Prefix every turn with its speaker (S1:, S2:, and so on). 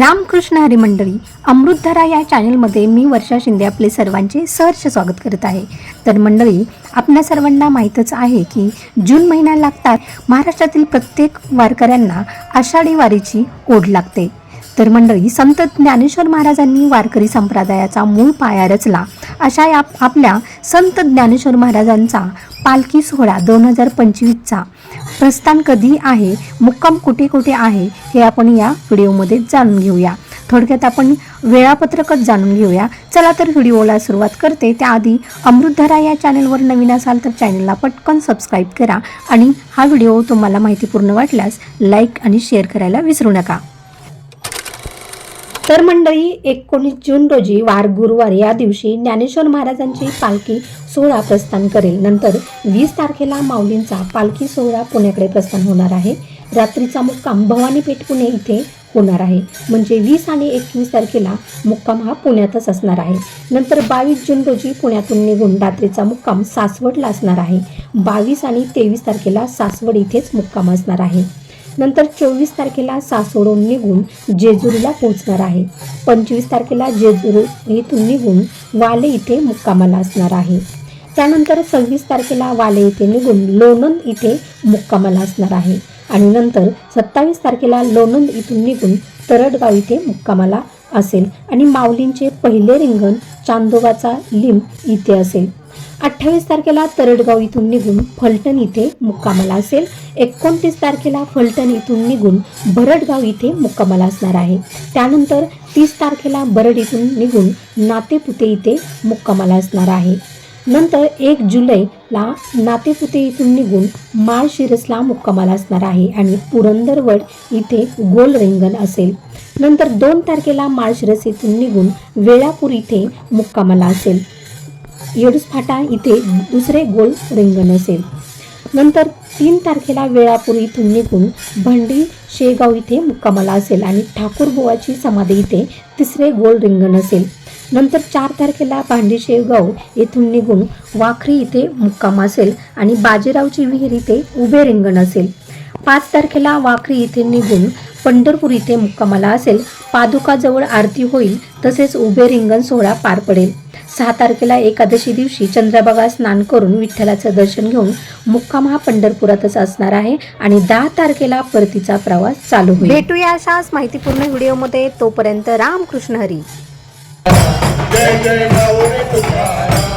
S1: रामकृष्ण हरिमंडळी अमृतधारा या चॅनलमध्ये मी वर्षा शिंदे आपले सर्वांचे सहर्ष स्वागत करत आहे. तर मंडळी आपल्या सर्वांना माहीतच आहे की जून महिना लागतात महाराष्ट्रातील प्रत्येक वारकऱ्यांना आषाढी वारीची ओढ लागते. तर मंडळी संत ज्ञानेश्वर महाराजांनी वारकरी संप्रदायाचा मूळ पाया रचला. अशा या आपल्या संत ज्ञानेश्वर महाराजांचा पालखी सोहळा दोन हजार पंचवीसचा. प्रस्थान कधी आहे मुक्काम कुठे कुठे आहे हे आपण या व्हिडिओमध्ये जाणून घेऊया. थोडक्यात आपण वेळापत्रकच जाणून घेऊया. चला तर व्हिडिओला सुरुवात करते. त्याआधी अमृतधारा या चॅनलवर नवीन असाल तर चॅनलला पटकन सबस्क्राईब करा आणि हा व्हिडिओ तुम्हाला माहितीपूर्ण वाटल्यास लाईक आणि शेअर करायला विसरू नका. तर मंडळी एकोणीस जून रोजी वार गुरुवार या दिवशी ज्ञानेश्वर महाराजांची पालखी सोहळा प्रस्थान करेल. नंतर वीस तारखेला माऊलींचा पालखी सोहळा पुण्याकडे प्रस्थान होणार आहे. रात्रीचा मुक्काम भवानीपेठ पुणे इथे होणार आहे. म्हणजे वीस आणि एकवीस तारखेला मुक्काम हा पुण्यातच असणार आहे. नंतर बावीस जून रोजी पुण्यातून निघून रात्रीचा मुक्काम सासवडला असणार आहे. बावीस आणि तेवीस तारखेला सासवड इथेच मुक्काम असणार आहे. नंतर चोवीस तारखेला सासवडून निघून जेजुरीला पोहोचणार आहे. पंचवीस तारखेला जेजुरी येथून निघून वाले इथे मुक्कामाला असणार आहे. त्यानंतर सव्वीस तारखेला वाले इथे निघून लोणंद इथे मुक्कामाला असणार आहे. आणि नंतर सत्तावीस तारखेला लोणंद इथून निघून तरडगाव इथे मुक्कामाला असेल. आणि माऊलींचे पहिले रिंगण चांदोबाचा लिंब इथे असेल. अठ्ठावीस तारखेला तरडगाव इथून निघून फलटण इथे मुक्कामाला असेल. एकोणतीस तारखेला फलटण इथून निघून भरडगाव इथे मुक्कामाला असणार आहे. त्यानंतर तीस तारखेला बरड इथून निघून नातेपुते इथे मुक्कामाला असणार आहे. नंतर एक जुलैला नातेपुते इथून निघून माळशिरसला मुक्कामाला असणार आहे आणि पुरंदरवड इथे गोल रिंगण असेल. नंतर दोन तारखेला माळशिरस इथून निघून वेळापूर इथे मुक्कामाला असेल. येडूसफाटा इथे दुसरे गोल रिंगण असेल. नंतर तीन तारखेला वेळापूर इथून निघून भंडी शेगाव इथे मुक्कामाला असेल आणि ठाकूरबुवाची समाधी इथे तिसरे गोल रिंगण असेल. नंतर चार तारखेला भांडीशेवगाव येथून निघून वाखरी इथे मुक्काम असेल आणि बाजीरावची विहीर इथे उभे रिंगण असेल. पाच तारखेला वाखरी इथे निघून पंढरपूर इथे मुक्कामाला असेल. पादुकाजवळ आरती होईल तसेच उभे रिंगण सोहळा पार पडेल. सहा तारखेला एकादशी दिवशी चंद्रभागा स्नान करून विठ्ठलाचं दर्शन घेऊन मुक्काम हा पंढरपुरातच असणार आहे आणि दहा तारखेला परतीचा प्रवास चालू होईल. भेटूया अशाच माहितीपूर्ण व्हिडिओमध्ये. तोपर्यंत रामकृष्ण हरी.
S2: जय जय माऊली तुकाराम